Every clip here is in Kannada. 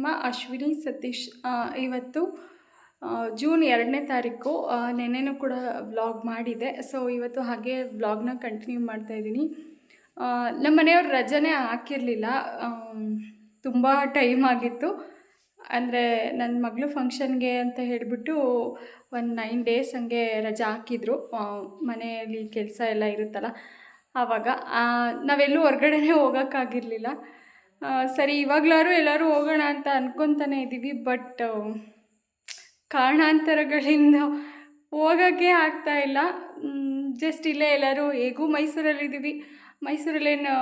ನಿಮ್ಮ ಅಶ್ವಿನಿ ಸತೀಶ್ ಇವತ್ತು ಜೂನ್ ಎರಡನೇ ತಾರೀಕು ನೆನ್ನೆನೂ ಕೂಡ ವ್ಲಾಗ್ ಮಾಡಿದೆ. ಸೊ ಇವತ್ತು ಹಾಗೆ ವ್ಲಾಗ್ನ ಕಂಟಿನ್ಯೂ ಮಾಡ್ತಾ ಇದ್ದೀನಿ. ನಮ್ಮ ಮನೆಯವ್ರು ರಜೆನೇ ಹಾಕಿರಲಿಲ್ಲ. ತುಂಬ ಟೈಮ್ ಆಗಿತ್ತು. ಅಂದರೆ ನನ್ನ ಮಗಳು ಫಂಕ್ಷನ್ಗೆ ಅಂತ ಹೇಳಿಬಿಟ್ಟು ಒಂದು ನೈನ್ ಡೇಸ್ ಹಂಗೆ ರಜೆ ಹಾಕಿದ್ರು. ಮನೆಯಲ್ಲಿ ಕೆಲಸ ಎಲ್ಲ ಇರುತ್ತಲ್ಲ, ಆವಾಗ. ನಾವೆಲ್ಲೂ ಹೊರ್ಗಡೆನೇ ಹೋಗೋಕ್ಕಾಗಿರಲಿಲ್ಲ. ಸರಿ ಇವಾಗ್ಲಾರು ಎಲ್ಲರೂ ಹೋಗೋಣ ಅಂತ ಅನ್ಕೊತಾನೆ ಇದ್ದೀವಿ, ಬಟ್ ಕಾರಣಾಂತರಗಳಿಂದ ಹೋಗೋಕ್ಕೆ ಆಗ್ತಾ ಇಲ್ಲ. ಜಸ್ಟ್ ಇಲ್ಲೇ ಎಲ್ಲರೂ, ಹೇಗೂ ಮೈಸೂರಲ್ಲಿದ್ದೀವಿ ಮೈಸೂರಲ್ಲೇನು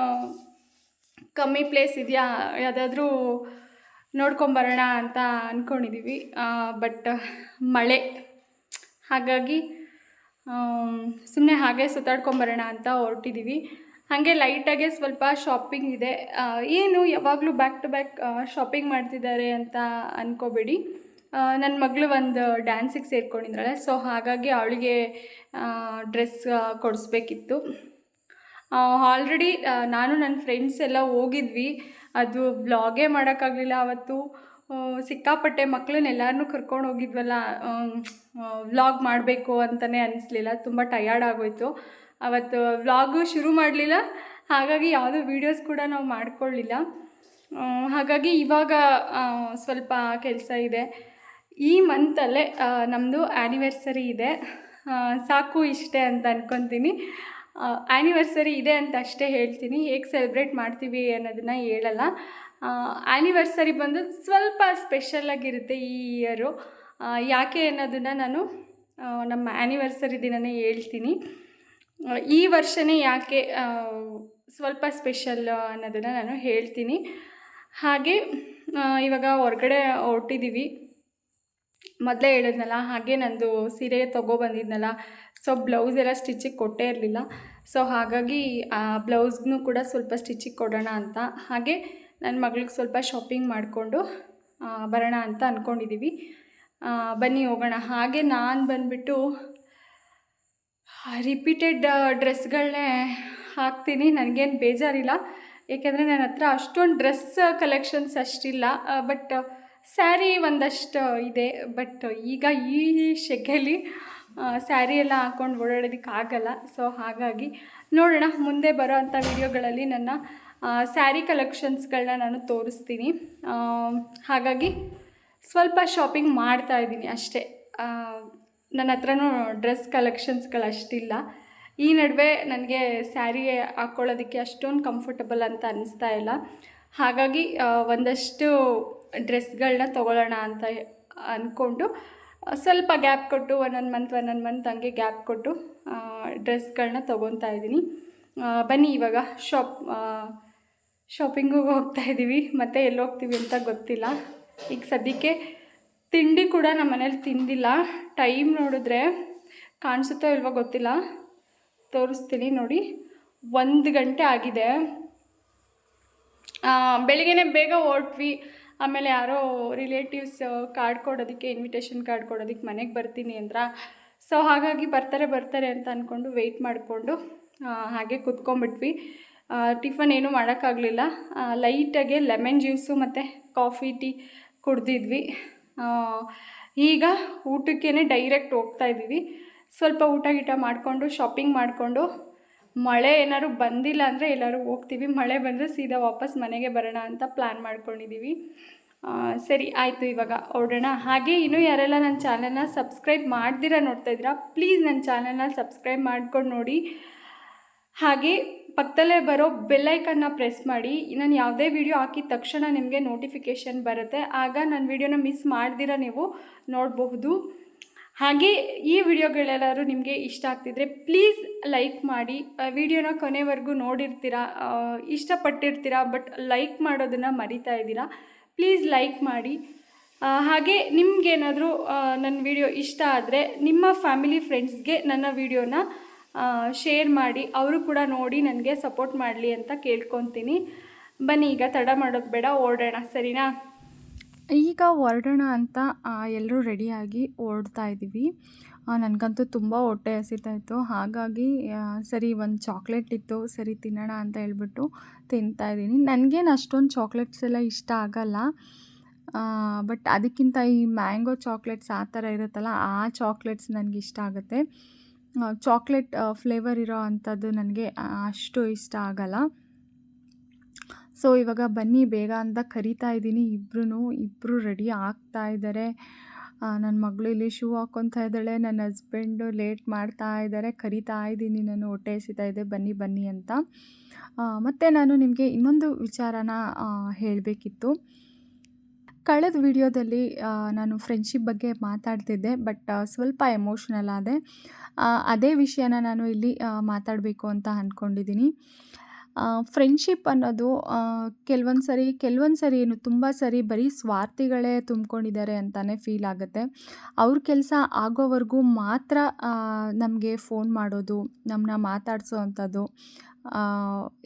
ಕಮ್ಮಿ ಪ್ಲೇಸ್ ಇದೆಯಾ? ಯಾವುದಾದ್ರೂ ನೋಡ್ಕೊಂಬರೋಣ ಅಂತ ಅಂದ್ಕೊಂಡಿದ್ದೀವಿ ಬಟ್, ಮಳೆ. ಹಾಗಾಗಿ ಸುಮ್ಮನೆ ಹಾಗೆ ಸುತ್ತಾಡ್ಕೊಂಬರೋಣ ಅಂತ ಹೊರಟಿದ್ದೀವಿ. ಹಾಗೆ ಲೈಟಾಗೆ ಸ್ವಲ್ಪ ಶಾಪಿಂಗ್ ಇದೆ. ಏನು ಯಾವಾಗಲೂ ಬ್ಯಾಕ್ ಟು ಬ್ಯಾಕ್ ಶಾಪಿಂಗ್ ಮಾಡ್ತಿದ್ದಾರೆ ಅಂತ ಅಂದ್ಕೋಬೇಡಿ ನನ್ನ ಮಗಳು ಒಂದು ಡ್ಯಾನ್ಸಿಗೆ ಸೇರ್ಕೊಂಡಿದ್ರಲ್ಲ ಸೊ ಹಾಗಾಗಿ ಅವಳಿಗೆ ಡ್ರೆಸ್ ಕೊಡಿಸ್ಬೇಕಿತ್ತು. ಆಲ್ರೆಡಿ ನಾನು ನನ್ನ ಫ್ರೆಂಡ್ಸ್ ಎಲ್ಲ ಹೋಗಿದ್ವಿ. ಅದು ವ್ಲಾಗೇ ಮಾಡೋಕ್ಕಾಗಲಿಲ್ಲ ಅವತ್ತು. ಸಿಕ್ಕಾಪಟ್ಟೆ ಮಕ್ಕಳನ್ನೆಲ್ಲರನ್ನೂ ಕರ್ಕೊಂಡು ಹೋಗಿದ್ವಲ್ಲ ವ್ಲಾಗ್ ಮಾಡಬೇಕು ಅಂತಲೇ ಅನಿಸ್ಲಿಲ್ಲ. ತುಂಬ ಟಯರ್ಡ್ ಆಗೋಯ್ತು. ಅವತ್ತು ವ್ಲಾಗು ಶುರು ಮಾಡಲಿಲ್ಲ. ಹಾಗಾಗಿ ಯಾವುದೂ ವೀಡಿಯೋಸ್ ಕೂಡ ನಾವು ಮಾಡಿಕೊಳ್ಳಿಲ್ಲ ಹಾಗಾಗಿ ಇವಾಗ ಸ್ವಲ್ಪ ಕೆಲಸ ಇದೆ. ಈ ಮಂತಲ್ಲೇ ನಮ್ಮದು ಆ್ಯನಿವರ್ಸರಿ ಇದೆ. ಸಾಕು ಇಷ್ಟೇ ಅಂತ ಅಂದ್ಕೊತೀನಿ ಆ್ಯನಿವರ್ಸರಿ ಇದೆ ಅಂತ ಅಷ್ಟೇ ಹೇಳ್ತೀನಿ. ಹೇಗೆ ಸೆಲೆಬ್ರೇಟ್ ಮಾಡ್ತೀವಿ ಅನ್ನೋದನ್ನು ಹೇಳಲ್ಲ. ಆ್ಯನಿವರ್ಸರಿ ಬಂದು ಸ್ವಲ್ಪ ಸ್ಪೆಷಲಾಗಿರುತ್ತೆ ಈ ಇಯರು ಯಾಕೆ ಅನ್ನೋದನ್ನು ನಾನು ನಮ್ಮ ಆ್ಯನಿವರ್ಸರಿ ದಿನನೇ ಹೇಳ್ತೀನಿ. ಈ ವರ್ಷನೇ ಯಾಕೆ ಸ್ವಲ್ಪ ಸ್ಪೆಷಲ್ ಅನ್ನೋದನ್ನು ನಾನು ಹೇಳ್ತೀನಿ. ಹಾಗೆ ಇವಾಗ ಹೊರಗಡೆ ಹೊರಟಿದ್ದೀವಿ ಮೊದಲೇ ಹೇಳಿದ್ನಲ್ಲ, ಹಾಗೆ ನಂದು ಸೀರೆ ತೊಗೊಬಂದಿದ್ನಲ್ಲ ಸೊ ಬ್ಲೌಸ್ ಎಲ್ಲ ಸ್ಟಿಚಿಗೆ ಕೊಟ್ಟೇ ಇರಲಿಲ್ಲ. ಸೊ ಹಾಗಾಗಿ, ಆ ಬ್ಲೌಸ್ಗೂ ಕೂಡ ಸ್ವಲ್ಪ ಸ್ಟಿಚಿಗೆ ಕೊಡೋಣ ಅಂತ. ಹಾಗೆ ನನ್ನ ಮಗಳಿಗೆ ಸ್ವಲ್ಪ ಶಾಪಿಂಗ್ ಮಾಡಿಕೊಂಡು ಬರೋಣ ಅಂತ ಅಂದ್ಕೊಂಡಿದ್ದೀವಿ ಬನ್ನಿ ಹೋಗೋಣ. ಹಾಗೆ ನಾನು ಬಂದುಬಿಟ್ಟು ರಿಪೀಟೆಡ್ ಡ್ರೆಸ್ಗಳನ್ನೇ ಹಾಕ್ತೀನಿ. ನನಗೇನು ಬೇಜಾರಿಲ್ಲ. ಏಕೆಂದರೆ ನನ್ನ ಹತ್ರ ಅಷ್ಟೊಂದು ಡ್ರೆಸ್ ಕಲೆಕ್ಷನ್ಸ್ ಅಷ್ಟಿಲ್ಲ. ಬಟ್ ಸ್ಯಾರಿ ಒಂದಷ್ಟು ಇದೆ. ಬಟ್ ಈಗ ಈ ಶೆಕೆಯಲ್ಲಿ ಸ್ಯಾರಿ ಎಲ್ಲ ಹಾಕ್ಕೊಂಡು ಓಡಾಡೋದಕ್ಕೆ ಆಗಲ್ಲ. ಸೊ ಹಾಗಾಗಿ ನೋಡೋಣ. ಮುಂದೆ ಬರೋ ಅಂಥ ವಿಡಿಯೋಗಳಲ್ಲಿ ನನ್ನ ಸ್ಯಾರಿ ಕಲೆಕ್ಷನ್ಸ್ಗಳನ್ನ ನಾನು ತೋರಿಸ್ತೀನಿ. ಹಾಗಾಗಿ ಸ್ವಲ್ಪ ಶಾಪಿಂಗ್ ಮಾಡ್ತಾ ಇದ್ದೀನಿ ಅಷ್ಟೇ. ನನ್ನ ಹತ್ರನೂ ಡ್ರೆಸ್ ಕಲೆಕ್ಷನ್ಸ್ಗಳು ಅಷ್ಟಿಲ್ಲ. ಈ ನಡುವೆ ನನಗೆ ಸ್ಯಾರಿ ಹಾಕ್ಕೊಳ್ಳೋದಕ್ಕೆ ಅಷ್ಟೊಂದು ಕಂಫರ್ಟಬಲ್ ಅಂತ ಅನ್ನಿಸ್ತಾ ಇಲ್ಲ. ಹಾಗಾಗಿ ಒಂದಷ್ಟು ಡ್ರೆಸ್ಗಳನ್ನ ತೊಗೊಳ್ಳೋಣ ಅಂತ ಅಂದ್ಕೊಂಡು ಸ್ವಲ್ಪ ಗ್ಯಾಪ್ ಕೊಟ್ಟು, ಒಂದೊಂದು ಮಂತ್ ಒಂದೊಂದು ಮಂತ್ ಹಂಗೆ ಗ್ಯಾಪ್ ಕೊಟ್ಟು ಡ್ರೆಸ್ಗಳನ್ನ ತೊಗೊತಾ ಇದ್ದೀನಿ. ಬನ್ನಿ ಇವಾಗ ಶಾಪ್ ಶಾಪಿಂಗಿಗೆ ಹೋಗ್ತಾ ಇದ್ದೀವಿ. ಮತ್ತು ಎಲ್ಲಿ ಹೋಗ್ತೀವಿ ಅಂತ ಗೊತ್ತಿಲ್ಲ. ಈಗ ಸದ್ಯಕ್ಕೆ ತಿಂಡಿ ಕೂಡ ನಮ್ಮ ಮನೇಲಿ ತಿಂದಿಲ್ಲ. ಟೈಮ್ ನೋಡಿದ್ರೆ ಕಾಣಿಸುತ್ತೋ ಇಲ್ವೋ ಗೊತ್ತಿಲ್ಲ. ತೋರಿಸ್ತೀನಿ ನೋಡಿ. ಒಂದು ಗಂಟೆ ಆಗಿದೆ. ಬೆಳಿಗ್ಗೆ ಬೇಗ ಹೊರಟ್ವಿ. ಆಮೇಲೆ ಯಾರೋ ರಿಲೇಟಿವ್ಸ್ ಕಾರ್ಡ್ ಕೊಡೋದಕ್ಕೆ ಇನ್ವಿಟೇಷನ್ ಕಾರ್ಡ್ ಕೊಡೋದಕ್ಕೆ ಮನೆಗೆ ಬರ್ತೀನಿ ಅಂದ್ರ. ಸೊ ಹಾಗಾಗಿ ಬರ್ತಾರೆ ಬರ್ತಾರೆ ಅಂತ ಅಂದ್ಕೊಂಡು ವೆಯ್ಟ್ ಮಾಡಿಕೊಂಡು ಹಾಗೆ ಕುತ್ಕೊಂಡ್ಬಿಟ್ವಿ. ಟಿಫನ್ ಏನೂ ಮಾಡೋಕ್ಕಾಗಲಿಲ್ಲ. ಲೈಟಾಗೆ ಲೆಮನ್ ಜ್ಯೂಸು ಮತ್ತು ಕಾಫಿ ಟೀ ಕುಡ್ದಿದ್ವಿ. ಈಗ ಊಟಕ್ಕೇ ಡೈರೆಕ್ಟ್ ಹೋಗ್ತಾ ಇದ್ದೀವಿ. ಸ್ವಲ್ಪ ಊಟ ಗೀಟ ಮಾಡಿಕೊಂಡು ಶಾಪಿಂಗ್ ಮಾಡಿಕೊಂಡು, ಮಳೆ ಏನಾದ್ರು ಬಂದಿಲ್ಲ ಅಂದರೆ ಎಲ್ಲರೂ ಹೋಗ್ತೀವಿ. ಮಳೆ ಬಂದರೆ ಸೀದಾ ವಾಪಸ್ ಮನೆಗೆ ಬರೋಣ ಅಂತ ಪ್ಲ್ಯಾನ್ ಮಾಡ್ಕೊಂಡಿದ್ದೀವಿ. ಸರಿ, ಆಯಿತು ಇವಾಗ ಹೊರಡೋಣ ಹಾಗೆ ಇನ್ನೂ ಯಾರೆಲ್ಲ ನನ್ನ ಚಾನಲ್ನ ಸಬ್ಸ್ಕ್ರೈಬ್ ಮಾಡ್ದಿರ ನೋಡ್ತಾ ಇದ್ದೀರಾ ಪ್ಲೀಸ್ ನನ್ನ ಚಾನಲ್ನ ಸಬ್ಸ್ಕ್ರೈಬ್ ಮಾಡ್ಕೊಂಡು ನೋಡಿ. ಹಾಗೆ ಪಕ್ಕದಲ್ಲೇ ಬರೋ ಬೆಲ್ಲೈಕನ್ನ ಪ್ರೆಸ್ ಮಾಡಿ. ನಾನು ಯಾವುದೇ ವಿಡಿಯೋ ಹಾಕಿದ ತಕ್ಷಣ ನಿಮಗೆ ನೋಟಿಫಿಕೇಷನ್ ಬರುತ್ತೆ. ಆಗ ನನ್ನ ವಿಡಿಯೋನ ಮಿಸ್ ಮಾಡ್ದಿರ ನೀವು ನೋಡಬಹುದು. ಹಾಗೆ ಈ ವಿಡಿಯೋಗಳೆಲ್ಲರೂ ನಿಮಗೆ ಇಷ್ಟ ಆಗ್ತಿದ್ರೆ ಪ್ಲೀಸ್ ಲೈಕ್ ಮಾಡಿ. ವಿಡಿಯೋನ ಕೊನೆವರೆಗೂ ನೋಡಿರ್ತೀರಾ ಇಷ್ಟಪಟ್ಟಿರ್ತೀರಾ ಬಟ್ ಲೈಕ್ ಮಾಡೋದನ್ನು ಮರಿತಾ ಇದ್ದೀರಾ ಪ್ಲೀಸ್ ಲೈಕ್ ಮಾಡಿ. ಹಾಗೆ ನಿಮಗೇನಾದರೂ ನನ್ನ ವಿಡಿಯೋ ಇಷ್ಟ ಆದರೆ ನಿಮ್ಮ ಫ್ಯಾಮಿಲಿ ಫ್ರೆಂಡ್ಸ್ಗೆ ನನ್ನ ವಿಡಿಯೋನ ಶೇರ್ ಮಾಡಿ, ಅವರು ಕೂಡ ನೋಡಿ ನನಗೆ ಸಪೋರ್ಟ್ ಮಾಡಲಿ ಅಂತ ಕೇಳ್ಕೊತೀನಿ. ಬನ್ನಿ, ಈಗ ತಡ ಮಾಡೋದು ಬೇಡ, ಓಡೋಣ, ಸರಿನಾ? ಈಗ ಹೊರಡೋಣ ಅಂತ ಎಲ್ಲರೂ ರೆಡಿಯಾಗಿ ಓಡ್ತಾ ಇದ್ದೀವಿ. ನನಗಂತೂ ತುಂಬ ಹೊಟ್ಟೆ ಹಸಿತಾ ಇತ್ತು. ಹಾಗಾಗಿ ಸರಿ, ಒಂದು ಚಾಕ್ಲೇಟ್ ಇತ್ತು, ಸರಿ, ತಿನ್ನೋಣ ಅಂತ ಹೇಳ್ಬಿಟ್ಟು ತಿಂತಾ ಇದ್ದೀನಿ. ನನಗೇನು ಅಷ್ಟೊಂದು ಚಾಕ್ಲೇಟ್ಸ್ ಎಲ್ಲ ಇಷ್ಟ ಆಗಲ್ಲ. ಬಟ್ ಅದಕ್ಕಿಂತ ಈ ಮ್ಯಾಂಗೋ ಚಾಕ್ಲೇಟ್ಸ್ ಆ ಥರ ಇರುತ್ತಲ್ಲ, ಆ ಚಾಕ್ಲೇಟ್ಸ್ ನನಗೆ ಇಷ್ಟ ಆಗುತ್ತೆ. ಚಾಕ್ಲೇಟ್ ಫ್ಲೇವರ್ ಇರೋ ಅಂಥದ್ದು ನನಗೆ ಅಷ್ಟು ಇಷ್ಟ ಆಗಲ್ಲ. ಸೊ, ಇವಾಗ ಬನ್ನಿ, ಬೇಗ ಅಂತ ಕರಿತಾ ಇದ್ದೀನಿ. ಇಬ್ಬರೂ ಇಬ್ಬರು ರೆಡಿ ಆಗ್ತಾ ಇದ್ದಾರೆ. ನನ್ನ ಮಗಳು ಇಲ್ಲಿ ಶೂ ಹಾಕ್ಕೊತಾ ಇದ್ದಾಳೆ. ನನ್ನ ಹಸ್ಬೆಂಡು ಲೇಟ್ ಮಾಡ್ತಾ ಇದ್ದಾರೆ. ಕರಿತಾ ಇದ್ದೀನಿ, ನಾನು ಹೊಟ್ಟೆ ಎಸಿತಾ ಇದೆ. ಬನ್ನಿ ಬನ್ನಿ ಅಂತ. ಮತ್ತು ನಾನು ನಿಮಗೆ ಇನ್ನೊಂದು ವಿಚಾರನ ಹೇಳಬೇಕಿತ್ತು. ಕಳೆದ ವಿಡಿಯೋದಲ್ಲಿ ನಾನು ಫ್ರೆಂಡ್ಶಿಪ್ ಬಗ್ಗೆ ಮಾತಾಡ್ತಿದ್ದೆ ಬಟ್ ಸ್ವಲ್ಪ ಎಮೋಷ್ನಲ್ ಆದೆ. ಅದೇ ವಿಷಯನ ನಾನು ಇಲ್ಲಿ ಮಾತಾಡಬೇಕು ಅಂತ ಅಂದ್ಕೊಂಡಿದ್ದೀನಿ ಫ್ರೆಂಡ್ಶಿಪ್ ಅನ್ನೋದು ಕೆಲವೊಂದು ಸರಿ ಕೆಲವೊಂದು ಸರಿ ಏನು ತುಂಬ ಸರಿ ಬರೀ ಸ್ವಾರ್ಥಿಗಳೇ ತುಂಬಿಕೊಂಡಿದ್ದಾರೆ ಅಂತಲೇ ಫೀಲ್ ಆಗುತ್ತೆ. ಅವ್ರ ಕೆಲಸ ಆಗೋವರೆಗೂ ಮಾತ್ರ ನಮಗೆ ಫೋನ್ ಮಾಡೋದು ನಮ್ಮನ್ನ ಮಾತಾಡಿಸೋ ಅಂಥದ್ದು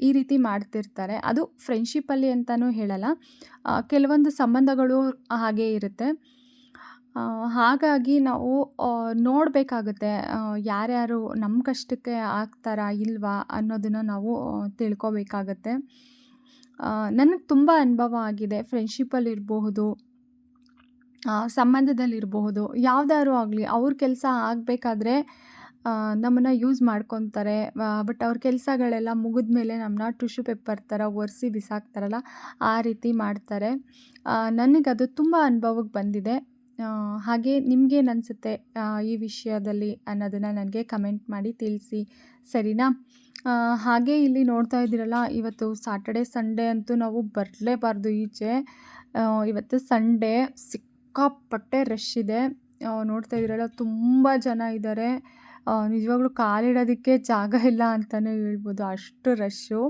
ಈ ರೀತಿ ಮಾಡ್ತಿರ್ತಾರೆ. ಅದು ಫ್ರೆಂಡ್ಶಿಪ್ಪಲ್ಲಿ ಅಂತಲೂ ಹೇಳಲ್ಲ. ಕೆಲವೊಂದು ಸಂಬಂಧಗಳು ಹಾಗೇ ಇರುತ್ತೆ. ಹಾಗಾಗಿ ನಾವು ನೋಡಬೇಕಾಗುತ್ತೆ ಯಾರ್ಯಾರು ನಮ್ಮ ಕಷ್ಟಕ್ಕೆ ಆಗ್ತಾರಾ ಇಲ್ವಾ ಅನ್ನೋದನ್ನು ನಾವು ತಿಳ್ಕೊಬೇಕಾಗತ್ತೆ. ನನಗೆ ತುಂಬ ಅನುಭವ ಆಗಿದೆ. ಫ್ರೆಂಡ್ಶಿಪ್ಪಲ್ಲಿರಬಹುದು ಸಂಬಂಧದಲ್ಲಿರಬಹುದು. ಯಾವುದಾದ್ರು ಆಗಲಿ, ಅವ್ರ ಕೆಲಸ ಆಗಬೇಕಾದ್ರೆ ನಮ್ಮನ್ನು ಯೂಸ್ ಮಾಡ್ಕೊತಾರೆ. ಬಟ್ ಅವ್ರ ಕೆಲಸಗಳೆಲ್ಲ ಮುಗಿದ ಮೇಲೆ ನಮ್ಮನ್ನ ಟಿಶ್ಯೂ ಪೇಪರ್ ಥರ ಒರೆಸಿ ಬಿಸಾಕ್ತಾರಲ್ಲ, ಆ ರೀತಿ ಮಾಡ್ತಾರೆ. ನನಗದು ತುಂಬ ಅನುಭವಕ್ಕೆ ಬಂದಿದೆ. ಹಾಗೆ ನಿಮ್ಗೇನು ಅನಿಸುತ್ತೆ ಈ ವಿಷಯದಲ್ಲಿ ಅನ್ನೋದನ್ನು ನನಗೆ ಕಮೆಂಟ್ ಮಾಡಿ ತಿಳಿಸಿ, ಸರಿನಾ? ಹಾಗೆ ಇಲ್ಲಿ ನೋಡ್ತಾ ಇದ್ದೀರಲ್ಲ, ಇವತ್ತು ಸಾಟರ್ಡೆ ಸಂಡೇ ಅಂತೂ ನಾವು ಬರಲೇಬಾರ್ದು ಈಚೆ. ಇವತ್ತು ಸಂಡೇ ಸಿಕ್ಕಾಪಟ್ಟೆ ರಶ್ ಇದೆ. ನೋಡ್ತಾ ಇದ್ದೀರಲ್ಲ, ತುಂಬ ಜನ ಇದ್ದಾರೆ. ನಿಜವಾಗ್ಲೂ ಕಾಲಿಡೋದಕ್ಕೆ ಜಾಗ ಇಲ್ಲ ಅಂತಲೇ ಹೇಳ್ಬೋದು. ಅಷ್ಟು ರಶ್ಶು.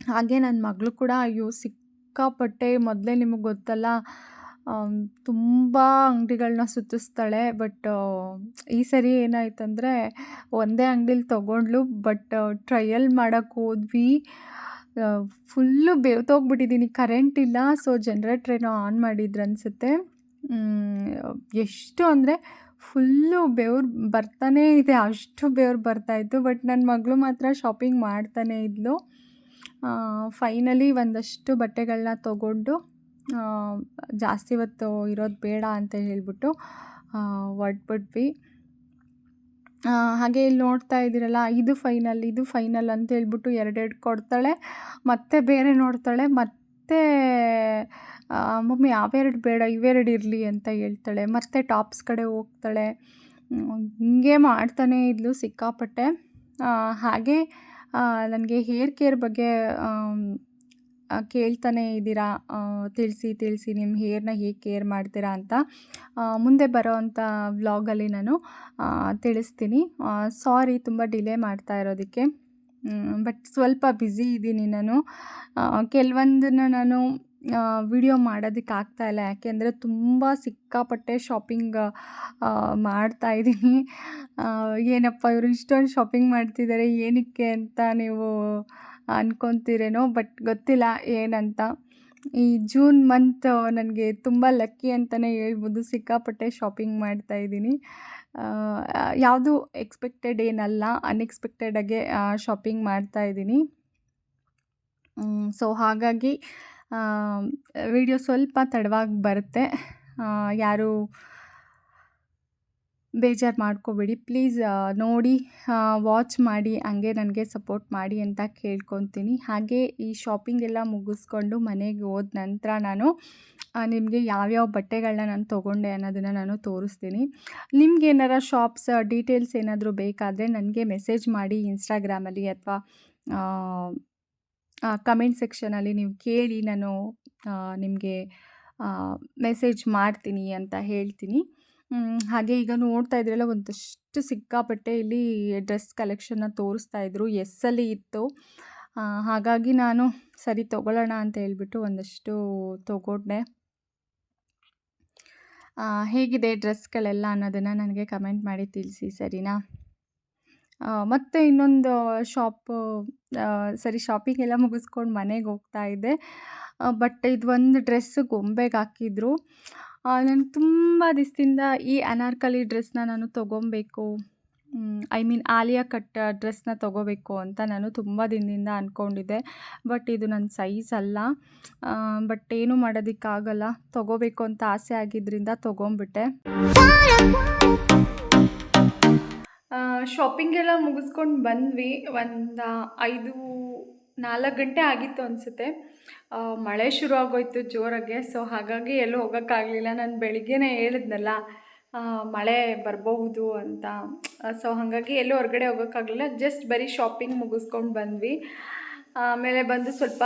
ಹಾಗೆ ನನ್ನ ಮಗಳು ಕೂಡ ಅಯ್ಯೋ ಸಿಕ್ಕಾಪಟ್ಟೆ ಮೊದಲೇ ನಿಮಗೆ ಗೊತ್ತಲ್ಲ ತುಂಬ ಅಂಗಡಿಗಳನ್ನ ಸುತ್ತಿಸ್ತಾಳೆ. ಬಟ್ ಈ ಸರಿ ಏನಾಯ್ತಂದರೆ ಒಂದೇ ಅಂಗಡೀಲಿ ತೊಗೊಂಡ್ಳು ಬಟ್ ಟ್ರಯಲ್ ಮಾಡೋಕ್ಕೆ ಹೋದ್ವಿ. ಫುಲ್ಲು ಬೇವ್ತೋಗ್ಬಿಟ್ಟಿದ್ದೀನಿ ಕರೆಂಟ್ ಇಲ್ಲ, ಸೊ ಜನ್ರೇಟ್ರೇನೋ ಆನ್ ಮಾಡಿದ್ರು ಅನಿಸುತ್ತೆ. ಎಷ್ಟು ಅಂದರೆ ಫುಲ್ಲು ಬೆವ್ರು ಬರ್ತಾನೇ ಇದೆ, ಅಷ್ಟು ಬೆವ್ರು ಬರ್ತಾಯಿತ್ತು ಬಟ್ ನನ್ನ ಮಗಳು ಮಾತ್ರ ಶಾಪಿಂಗ್ ಮಾಡ್ತಾನೇ ಇದ್ಲು. ಫೈನಲಿ ಒಂದಷ್ಟು ಬಟ್ಟೆಗಳನ್ನ ತೊಗೊಂಡು ಜಾಸ್ತಿ ಹೊತ್ತು ಇರೋದು ಬೇಡ ಅಂತ ಹೇಳಿಬಿಟ್ಟು ಹೊರ್ಟ್ಬಿಟ್ವಿ. ಹಾಗೆ ಇಲ್ಲಿ ನೋಡ್ತಾ ಇದ್ದೀರಲ್ಲ, ಇದು ಫೈನಲ್ ಇದು ಫೈನಲ್ ಅಂತ ಹೇಳ್ಬಿಟ್ಟು ಎರಡೆರಡು ಕೊಡ್ತಾಳೆ, ಮತ್ತೆ ಬೇರೆ ನೋಡ್ತಾಳೆ ಮತ್ತೆ ಮಮ್ಮಿ ಅವೆರಡು ಬೇಡ, ಇವೆರಡು ಇರಲಿ ಅಂತ ಹೇಳ್ತಾಳೆ. ಮತ್ತೆ ಟಾಪ್ಸ್ ಕಡೆ ಹೋಗ್ತಾಳೆ. ಹಿಂಗೆ ಮಾಡ್ತಾನೇ ಇದ್ಲು ಸಿಕ್ಕಾಪಟ್ಟೆ. ಹಾಗೆ ನನಗೆ ಹೇರ್ ಕೇರ್ ಬಗ್ಗೆ ಕೇಳ್ತಾನೆ ಇದ್ದೀರಾ? ತಿಳಿಸಿ ತಿಳಿಸಿ ನಿಮ್ಮ ಹೇರ್ನ ಹೇಗೆ ಕೇರ್ ಮಾಡ್ತೀರಾ ಅಂತ. ಮುಂದೆ ಬರೋ ಅಂಥ ವ್ಲಾಗಲ್ಲಿ ನಾನು ತಿಳಿಸ್ತೀನಿ. ಸಾರಿ ತುಂಬ ಡಿಲೇ ಮಾಡ್ತಾ ಇರೋದಕ್ಕೆ. ಬಟ್ ಸ್ವಲ್ಪ ಬ್ಯುಸಿ ಇದ್ದೀನಿ ನಾನು. ಕೆಲವೊಂದನ್ನು ನಾನು ವಿಡಿಯೋ ಮಾಡೋದಕ್ಕೆ ಆಗ್ತಾಯಿಲ್ಲ ಯಾಕೆಂದರೆ ತುಂಬ ಸಿಕ್ಕಾಪಟ್ಟೆ ಶಾಪಿಂಗ್ ಮಾಡ್ತಾ ಇದ್ದೀನಿ. ಏನಪ್ಪ ಇವರು ಇಷ್ಟೊಂದು ಶಾಪಿಂಗ್ ಮಾಡ್ತಿದ್ದಾರೆ ಏನಕ್ಕೆ ಅಂತ ನೀವು ಅನ್ಕೊತೀರೇನೋ ಬಟ್ ಗೊತ್ತಿಲ್ಲ ಏನಂತ. ಈ ಜೂನ್ ಮಂತ್ ನನಗೆ ತುಂಬ ಲಕ್ಕಿ ಅಂತಲೇ ಹೇಳ್ಬೋದು. ಸಿಕ್ಕಾಪಟ್ಟೆ ಶಾಪಿಂಗ್ ಮಾಡ್ತಾ ಇದ್ದೀನಿ. ಯಾವುದು ಎಕ್ಸ್ಪೆಕ್ಟೆಡ್ ಏನಲ್ಲ ಅನ್ಎಕ್ಸ್ಪೆಕ್ಟೆಡಾಗೆ ಶಾಪಿಂಗ್ ಮಾಡ್ತಾ ಇದ್ದೀನಿ. ಸೊ ಹಾಗಾಗಿ ವಿಡಿಯೋ ಸ್ವಲ್ಪ ತಡವಾಗಿ ಬರುತ್ತೆ. ಯಾರು ಬೇಜಾರು ಮಾಡ್ಕೋಬೇಡಿ. ಪ್ಲೀಸ್ ನೋಡಿ ವಾಚ್ ಮಾಡಿ, ಹಂಗೆ ನನಗೆ ಸಪೋರ್ಟ್ ಮಾಡಿ ಅಂತ ಕೇಳ್ಕೊತೀನಿ. ಹಾಗೆ ಈ ಶಾಪಿಂಗ್ ಎಲ್ಲ ಮುಗಿಸ್ಕೊಂಡು ಮನೆಗೆ ಹೋದ ನಂತರ ನಾನು ನಿಮಗೆ ಯಾವ್ಯಾವ ಬಟ್ಟೆಗಳನ್ನ ನಾನು ತೊಗೊಂಡೆ ಅನ್ನೋದನ್ನು ನಾನು ತೋರಿಸ್ತೀನಿ. ನಿಮ್ಗೆ ಏನಾರ ಶಾಪ್ಸ್ ಡೀಟೇಲ್ಸ್ ಏನಾದರೂ ಬೇಕಾದರೆ ನನಗೆ ಮೆಸೇಜ್ ಮಾಡಿ ಇನ್ಸ್ಟಾಗ್ರಾಮಲ್ಲಿ ಅಥವಾ ಕಮೆಂಟ್ ಸೆಕ್ಷನಲ್ಲಿ ನೀವು ಕೇಳಿ ನಾನು ನಿಮಗೆ ಮೆಸೇಜ್ ಮಾಡ್ತೀನಿ ಅಂತ ಹೇಳ್ತೀನಿ. ಹಾಗೆ ಈಗ ನೋಡ್ತಾ ಇದ್ರಲ್ಲ ಒಂದಷ್ಟು ಸಿಕ್ಕಾಪಟ್ಟೆ ಇಲ್ಲಿ ಡ್ರೆಸ್ ಕಲೆಕ್ಷನ್ನ ತೋರಿಸ್ತಾ ಇದ್ರು ಎಸ್ಸಲ್ಲಿ ಇತ್ತು. ಹಾಗಾಗಿ ನಾನು ಸರಿ ತೊಗೊಳ್ಳೋಣ ಅಂತ ಹೇಳ್ಬಿಟ್ಟು ಒಂದಷ್ಟು ತೊಗೊಂಡೆ. ಹೇಗಿದೆ ಡ್ರೆಸ್ಗಳೆಲ್ಲ ಅನ್ನೋದನ್ನು ನನಗೆ ಕಮೆಂಟ್ ಮಾಡಿ ತಿಳಿಸಿ, ಸರಿನಾ? ಮತ್ತು ಇನ್ನೊಂದು ಶಾಪ್ ಸರಿ ಶಾಪಿಂಗ್ ಎಲ್ಲ ಮುಗಿಸ್ಕೊಂಡು ಮನೆಗೆ ಹೋಗ್ತಾ ಇದ್ದೆ. ಬಟ್ ಇದು ಒಂದು ಡ್ರೆಸ್ ಗೊಂಬೆಗೆ ಹಾಕಿದ್ರು. ನನಗೆ ತುಂಬ ದಿವಸದಿಂದ ಈ ಅನಾರ್ಕಲಿ ಡ್ರೆಸ್ನ ನಾನು ತೊಗೊಬೇಕು. ಐ ಮೀನ್ ಆಲಿಯಾ ಕಟ್ ಡ್ರೆಸ್ನ ತೊಗೋಬೇಕು ಅಂತ ನಾನು ತುಂಬ ದಿನದಿಂದ ಅಂದ್ಕೊಂಡಿದ್ದೆ ಬಟ್ ಇದು ನನ್ನ ಸೈಜ್ ಅಲ್ಲ. ಬಟ್ ಏನೂ ಮಾಡೋದಕ್ಕಾಗಲ್ಲ. ತೊಗೋಬೇಕು ಅಂತ ಆಸೆ ಆಗಿದ್ದರಿಂದ ತೊಗೊಂಬಿಟ್ಟೆ ಶಾಪಿಂಗೆಲ್ಲ ಮುಗಿಸ್ಕೊಂಡು ಬಂದ್ವಿ. ಒಂದು ಐದು, ನಾಲ್ಕು ಗಂಟೆ ಆಗಿತ್ತು ಅನಿಸುತ್ತೆ. ಮಳೆ ಶುರು ಆಗೋಯ್ತು ಜೋರಾಗೆ. ಸೊ ಹಾಗಾಗಿ ಎಲ್ಲೂ ಹೋಗೋಕ್ಕಾಗಲಿಲ್ಲ. ನಾನು ಬೆಳಿಗ್ಗೆನೇ ಹೇಳಿದ್ನಲ್ಲ ಮಳೆ ಬರಬಹುದು ಅಂತ. ಸೊ ಹಾಗಾಗಿ ಎಲ್ಲೂ ಹೊರಗಡೆ ಹೋಗೋಕ್ಕಾಗಲಿಲ್ಲ ಜಸ್ಟ್ ಬರೀ ಶಾಪಿಂಗ್ ಮುಗಿಸ್ಕೊಂಡು ಬಂದ್ವಿ. ಆಮೇಲೆ ಬಂದು ಸ್ವಲ್ಪ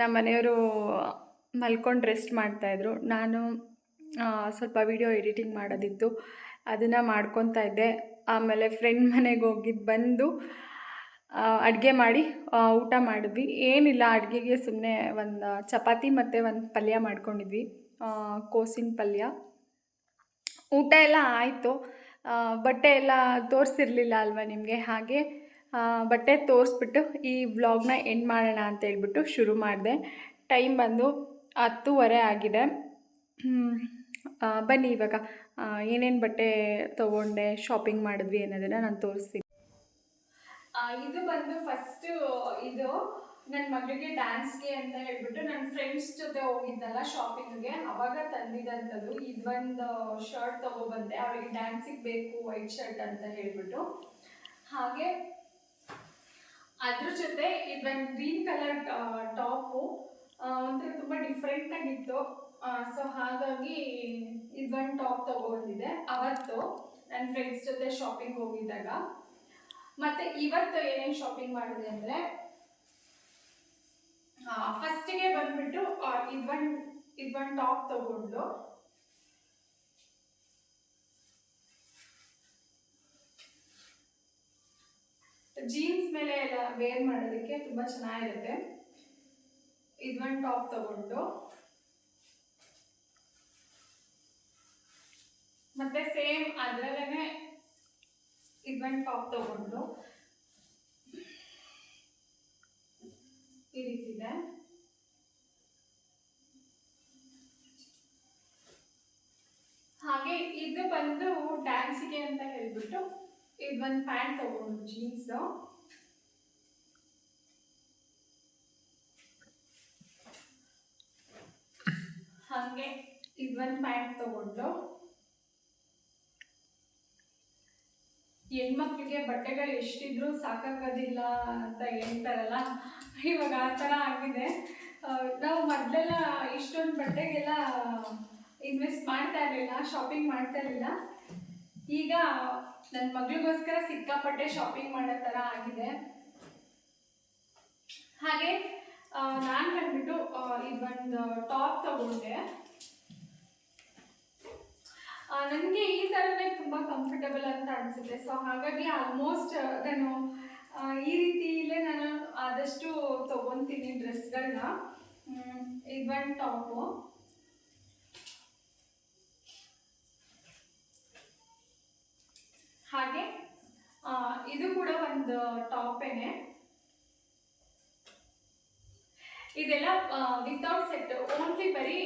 ನಮ್ಮ ಮನೆಯವರು ಮಲ್ಕೊಂಡು ರೆಸ್ಟ್ ಮಾಡ್ತಾಯಿದ್ರು ನಾನು ಸ್ವಲ್ಪ ವಿಡಿಯೋ ಎಡಿಟಿಂಗ್ ಮಾಡೋದಿತ್ತು, ಅದನ್ನು ಮಾಡ್ಕೊತಾ ಇದ್ದೆ. ಆಮೇಲೆ ಫ್ರೆಂಡ್ ಮನೆಗೆ ಹೋಗಿದ್ದು ಬಂದು ಅಡುಗೆ ಮಾಡಿ ಊಟ ಮಾಡಿದ್ವಿ. ಏನಿಲ್ಲ, ಅಡುಗೆಗೆ ಸುಮ್ಮನೆ ಒಂದು ಚಪಾತಿ ಮತ್ತು ಒಂದು ಪಲ್ಯ ಮಾಡ್ಕೊಂಡಿದ್ವಿ. ಕೋಸಿನ ಪಲ್ಯ. ಊಟ ಎಲ್ಲ ಆಯಿತು. ಬಟ್ಟೆ ಎಲ್ಲ ತೋರಿಸಿರ್ಲಿಲ್ಲ ಅಲ್ವಾ ನಿಮಗೆ? ಹಾಗೆ ಬಟ್ಟೆ ತೋರಿಸ್ಬಿಟ್ಟು ಈ ವ್ಲಾಗ್ನ ಎಂಡ್ ಮಾಡೋಣ ಅಂತ ಹೇಳ್ಬಿಟ್ಟು ಶುರು ಮಾಡಿದೆ. ಟೈಮ್ ಬಂದು ಹತ್ತೂವರೆ ಆಗಿದೆ. ಬನ್ನಿ ಇವಾಗ. ಏನೇನು ಬಟ್ಟೆ ತೊಗೊಂಡೆ ಶಾಪಿಂಗ್ ಮಾಡಿದ್ವಿ ಅನ್ನೋದನ್ನು ನಾನು ತೋರಿಸ್ತೀನಿ. ಇದು ಬಂದು ಫಸ್ಟು ಇದು ನನ್ನ ಮಗಳಿಗೆ ಡ್ಯಾನ್ಸ್ಗೆ ಅಂತ ಹೇಳ್ಬಿಟ್ಟು ನನ್ನ ಫ್ರೆಂಡ್ಸ್ ಜೊತೆ ಹೋಗಿದ್ದಲ್ಲ ಶಾಪಿಂಗ್ಗೆ ಅವಾಗ ತಂದಿದಂಥದ್ದು ಇದೊಂದು ಶರ್ಟ್ ತಗೊಬಂದೆ. ಅವಳಿಗೆ ಡ್ಯಾನ್ಸಿಗೆ ಬೇಕು ವೈಟ್ ಶರ್ಟ್ ಅಂತ ಹೇಳ್ಬಿಟ್ಟು. ಹಾಗೆ ಅದ್ರ ಜೊತೆ ಇದೊಂದು ಗ್ರೀನ್ ಕಲರ್ ಟಾಪು ಒಂಥರ ತುಂಬ ಡಿಫ್ರೆಂಟ್ ಆಗಿತ್ತು. ಸೊ ಹಾಗಾಗಿ ಇದೊಂದು ಟಾಪ್ ತಗೊಬಂದಿದ್ದೆ ಅವತ್ತು ನನ್ನ ಫ್ರೆಂಡ್ಸ್ ಜೊತೆ ಶಾಪಿಂಗ್ ಹೋಗಿದ್ದಾಗ. ಮತ್ತೆ ಇವತ್ತು ಏನೇನು ಶಾಪಿಂಗ್ ಮಾಡಿದೆ ಅಂದರೆ ಫಸ್ಟಿಗೆ ಬಂದ್ಬಿಟ್ಟು ಇದೊಂದು ಇದೊಂದು ಟಾಪ್ ತಗೊಂಡು ಜೀನ್ಸ್ ಮೇಲೆ ಎಲ್ಲ ವೇರ್ ಮಾಡೋದಕ್ಕೆ ತುಂಬ ಚೆನ್ನಾಗಿರುತ್ತೆ. ಇದೊಂದು ಟಾಪ್ ತಗೊಂಡು, ಮತ್ತೆ ಸೇಮ್ ಅದರಲ್ಲೇ ಒಂದು ಟಾಪ್ ತಗೊಂಡು ಈ ರೀತಿ ಇದೆ ಹಾಗೆ ಇದು ಬಂದು ಡ್ಯಾನ್ಸಿಗೆ ಅಂತ ಹೇಳ್ಬಿಟ್ಟು ಒಂದು ಪ್ಯಾಂಟ್ ತಗೊಂಡು ಜೀನ್ಸ್ ಹಾಗೆ ಒಂದು ಪ್ಯಾಂಟ್ ತಗೊಂಡು ಹೆಣ್ಮಕ್ಳಿಗೆ ಬಟ್ಟೆಗಳು ಎಷ್ಟಿದ್ರು ಸಾಕಾಗೋದಿಲ್ಲ ಅಂತ ಹೇಳ್ತಾರಲ್ಲ, ಇವಾಗ ಆ ಥರ ಆಗಿದೆ. ನಾವು ಮೊದಲೆಲ್ಲ ಇಷ್ಟೊಂದು ಬಟ್ಟೆಗೆಲ್ಲ ಇನ್ವೆಸ್ಟ್ ಮಾಡ್ತಾ ಇರಲಿಲ್ಲ ಶಾಪಿಂಗ್ ಮಾಡ್ತಾ ಇರಲಿಲ್ಲ. ಈಗ ನನ್ನ ಮಗಳಿಗೋಸ್ಕರ ಸಿಕ್ಕಾಪಟ್ಟೆ ಶಾಪಿಂಗ್ ಮಾಡೋ ಥರ ಆಗಿದೆ. ಹಾಗೆ ನಾನು ಬಂದ್ಬಿಟ್ಟು ಇದೊಂದು ಟಾಪ್ ತಗೊಂಡೆ. ನನಗೆ ಈ ಥರನೇ ತುಂಬ ಕಂಫರ್ಟಬಲ್ ಅಂತ ಅನಿಸುತ್ತೆ. ಸೊ ಹಾಗಾಗಿ ಆಲ್ಮೋಸ್ಟ್ ನಾನು ಈ ರೀತಿಯಲ್ಲೇ ನಾನು ಆದಷ್ಟು ತೊಗೊತೀನಿ ಡ್ರೆಸ್ಗಳನ್ನ ಇದೊಂದು ಟಾಪು. ಹಾಗೆ ಇದು ಕೂಡ ಒಂದು ಟಾಪೇನೆ. ಇದೆಲ್ಲ ವಿತೌಟ್ ಸೆಟ್ ಓನ್ಲಿ ಬರೀ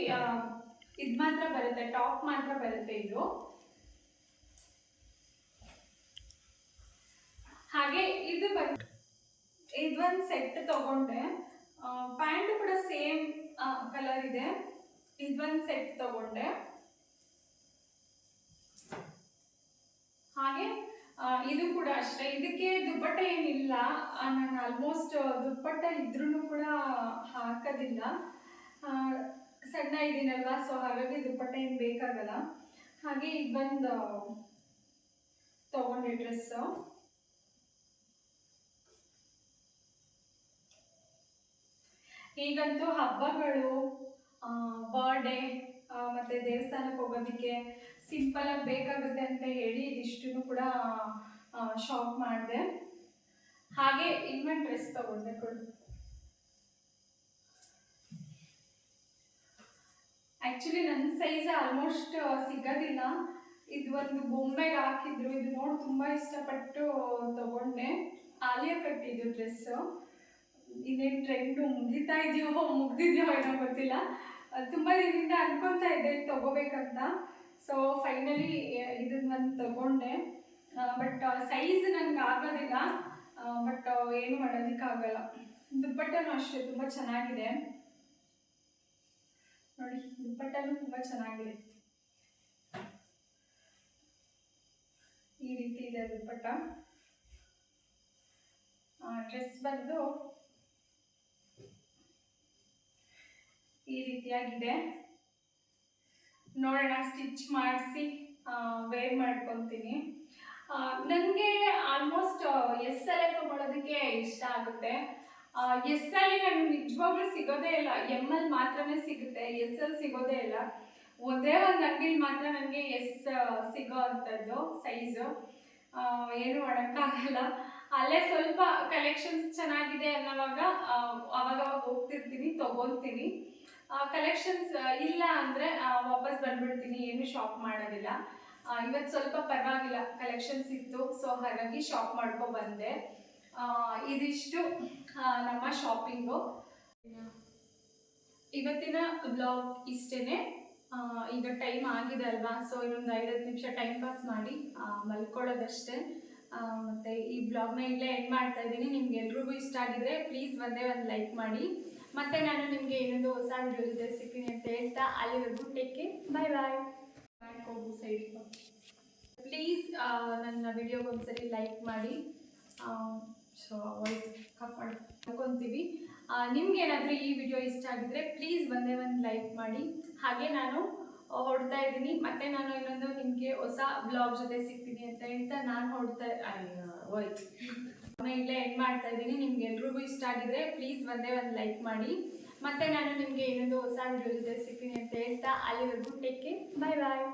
ಇದು ಮಾತ್ರ ಬರುತ್ತೆ, ಟಾಪ್ ಮಾತ್ರ ಬರುತ್ತೆ ಇದು. ಹಾಗೆ ಇದು ಬಂದು ಇದೊಂದು ಸೆಟ್ ತಗೊಂಡೆ. ಪ್ಯಾಂಟ್ ಕೂಡ ಸೇಮ್ ಕಲರ್ ಇದೆ. ಇದೊಂದು ಸೆಟ್ ತಗೊಂಡೆ. ಹಾಗೆ ಇದು ಕೂಡ ಅಷ್ಟೇ. ಇದಕ್ಕೆ ದುಪ್ಪಟ್ಟ ಏನಿಲ್ಲ. ನಾನು ಆಲ್ಮೋಸ್ಟ್ ದುಪ್ಪಟ್ಟ ಇದ್ರೂ ಕೂಡ ಹಾಕೋದಿಲ್ಲ. ಸಣ್ಣ ಇದ್ದೀನಲ್ವಾ ಸೊ ಹಾಗಾಗಿ ದುಪ್ಪಟ್ಟ ಏನು ಬೇಕಾಗಲ್ಲ. ಹಾಗೆ ಇದೊಂದು ತಗೊಂಡೆ ಡ್ರೆಸ್ಸು ಈಗಂತೂ ಹಬ್ಬಗಳು ಬರ್ಡೇ ಮತ್ತು ದೇವಸ್ಥಾನಕ್ಕೆ ಹೋಗೋದಕ್ಕೆ ಸಿಂಪಲ್ ಆಗಿ ಬೇಕಾಗುತ್ತೆ ಅಂತ ಹೇಳಿ ಇದಿಷ್ಟು ಕೂಡ ಶಾಪ್ ಮಾಡಿದೆ. ಹಾಗೆ ಇನ್ನೊಂದು ಡ್ರೆಸ್ ತಗೊಂಡೆ ಕೊಡು. ಆ್ಯಕ್ಚುಲಿ ನನ್ನ ಸೈಜ್ ಆಲ್ಮೋಸ್ಟ್ ಸಿಗೋದಿಲ್ಲ. ಇದು ಒಂದು ಬೊಂಬೆಗೆ ಹಾಕಿದ್ರು. ಇದು ನೋಡಿ ತುಂಬ ಇಷ್ಟಪಟ್ಟು ತಗೊಂಡೆ. ಆಲಿಯಾ ಕಟ್ ಇದು ಡ್ರೆಸ್ಸು ಇನ್ನೇನು ಟ್ರೆಂಡು ಮುಗಿತಾ ಇದೆಯೋ, ಮುಗ್ದಿದೆಯೋ ಏನೋ ಗೊತ್ತಿಲ್ಲ. ತುಂಬ ದಿನದಿಂದ ಅನ್ಕೊತಾ ಇದ್ದೆ ಇದು ತಗೋಬೇಕಂತ ಸೊ ಫೈನಲಿ ಇದನ್ನ ನಾನು ತಗೊಂಡೆ. ಬಟ್ ಸೈಜ್ ನನಗೆ ಆಗೋದಿಲ್ಲ. ಬಟ್ ಏನು ಮಾಡೋದಕ್ಕಾಗಲ್ಲ. ದುಪ್ಪಟ್ಟನೂ ಅಷ್ಟೇ, ತುಂಬ ಚೆನ್ನಾಗಿದೆ. ನೋಡಿ, ದುಪ್ಪಟ್ಟನೂ ತುಂಬ ಚೆನ್ನಾಗಿದೆ ಈ ರೀತಿ ಇದೆ ದುಪ್ಪಟ್ಟ. ಡ್ರೆಸ್ ಬಂದು ಈ ರೀತಿಯಾಗಿದೆ. ನೋಡೋಣ ಸ್ಟಿಚ್ ಮಾಡಿಸಿ ವೇರ್ ಮಾಡ್ಕೊತೀನಿ. ನನಗೆ ಆಲ್ಮೋಸ್ಟ್ ಎಸ್ ಅಲ್ಲೇ ತೊಗೊಳೋದಕ್ಕೆ ಇಷ್ಟ ಆಗುತ್ತೆ. ಎಸ್ ಅಲ್ಲಿ ನನಗೆ ನಿಜವಾಗ್ಲೂ ಸಿಗೋದೇ ಇಲ್ಲ. ಎಂ ಎಲ್ ಮಾತ್ರನೇ ಸಿಗುತ್ತೆ. ಎಸ್ ಎಲ್ ಸಿಗೋದೇ ಇಲ್ಲ. ಒಂದೇ ಒಂದು ಅಂಗಡಿಲಿ ಮಾತ್ರ ನನಗೆ ಎಸ್ ಸಿಗೋ ಅಂಥದ್ದು ಸೈಜು ಏನು ಮಾಡೋಕ್ಕಾಗಲ್ಲ. ಅಲ್ಲೇ ಸ್ವಲ್ಪ ಕಲೆಕ್ಷನ್ಸ್ ಚೆನ್ನಾಗಿದೆ ಅನ್ನೋವಾಗ ಅವಾಗವಾಗ ಹೋಗ್ತಿರ್ತೀನಿ, ತೊಗೊಳ್ತೀನಿ. ಕಲೆಕ್ಷನ್ಸ್ ಇಲ್ಲ ಅಂದರೆ ವಾಪಸ್ ಬಂದ್ಬಿಡ್ತೀನಿ. ಏನು ಶಾಪ್ ಮಾಡೋದಿಲ್ಲ. ಇವತ್ತು ಸ್ವಲ್ಪ ಪರವಾಗಿಲ್ಲ. ಕಲೆಕ್ಷನ್ಸ್ ಇತ್ತು. ಸೊ ಹಾಗಾಗಿ ಶಾಪ್ ಮಾಡ್ಕೊ ಬಂದೆ. ಇದಿಷ್ಟು. ನಮ್ಮ ಶಾಪಿಂಗು ಇವತ್ತಿನ ಬ್ಲಾಗ್ ಇಷ್ಟೇ ಈಗ ಟೈಮ್ ಆಗಿದೆ ಅಲ್ವಾ? ಸೊ ಇನ್ನೊಂದು ಐದತ್ತು ನಿಮಿಷ ಟೈಮ್ ಪಾಸ್ ಮಾಡಿ ಮಲ್ಕೊಳ್ಳೋದಷ್ಟೇ. ಮತ್ತು ಈ ಬ್ಲಾಗ್ನ ಇಲ್ಲೇ ಎಂಡ್ ಮಾಡ್ತಾ ಇದ್ದೀನಿ. ನಿಮ್ಗೆ ಎಲ್ರಿಗೂ ಇಷ್ಟ ಆಗಿದ್ರೆ ಪ್ಲೀಸ್ ಒಂದೇ ಒಂದು ಲೈಕ್ ಮಾಡಿ. ಮತ್ತೆ ನಾನು ನಿಮಗೆ ಇನ್ನೊಂದು ಹೊಸ ವಿಡಿಯೋ ಜೊತೆ ಸಿಗ್ತೀನಿ ಅಂತ ಹೇಳ್ತಾ ಅಲ್ಲಿವರೆಗೂ ಟೇಕ್ ಬಾಯ್ ಬಾಯ್ ಹೋಗು ಸೈಡ್ ಪ್ಲೀಸ್ ನನ್ನ ವಿಡಿಯೋಗೆ ಒಂದ್ಸರಿ ಲೈಕ್ ಮಾಡಿ ಸೊ ಮಾಡ್ಕೊತೀವಿ ನಿಮ್ಗೆ ಏನಾದರೂ ಈ ವಿಡಿಯೋ ಇಷ್ಟ ಆಗಿದ್ರೆ ಪ್ಲೀಸ್ ಒಂದೇ ಒಂದು ಲೈಕ್ ಮಾಡಿ. ಹಾಗೆ ನಾನು ಹೊಡ್ತಾ ಇದ್ದೀನಿ. ಮತ್ತೆ ನಾನು ಇನ್ನೊಂದು ನಿಮಗೆ ಹೊಸ ಬ್ಲಾಗ್ ಜೊತೆ ಸಿಗ್ತೀನಿ ಅಂತ ಹೇಳ್ತಾ ನಾನು ಹೊಡ್ತಾ ಹೋಯ್ತು ಇಲ್ಲೇ ಎಂಡ್ ಮಾಡ್ತಾ ಇದ್ದೀನಿ. ನಿಮ್ಗೆ ಎಲ್ರಿಗೂ ಇಷ್ಟ ಆಗಿದ್ರೆ ಪ್ಲೀಸ್ ಒಂದೇ ಒಂದು ಲೈಕ್ ಮಾಡಿ. ಮತ್ತೆ ನಾನು ನಿಮಗೆ ಇನ್ನೊಂದು ಹೊಸ ವಿಡಿಯೋ ಜೊತೆ ಸಿಗ್ತೀನಿ ಅಂತ ಹೇಳ್ತಾ ಅಲ್ಲಿವರೆಗೂ ಟೇಕ್ ಬಾಯ್ ಬಾಯ್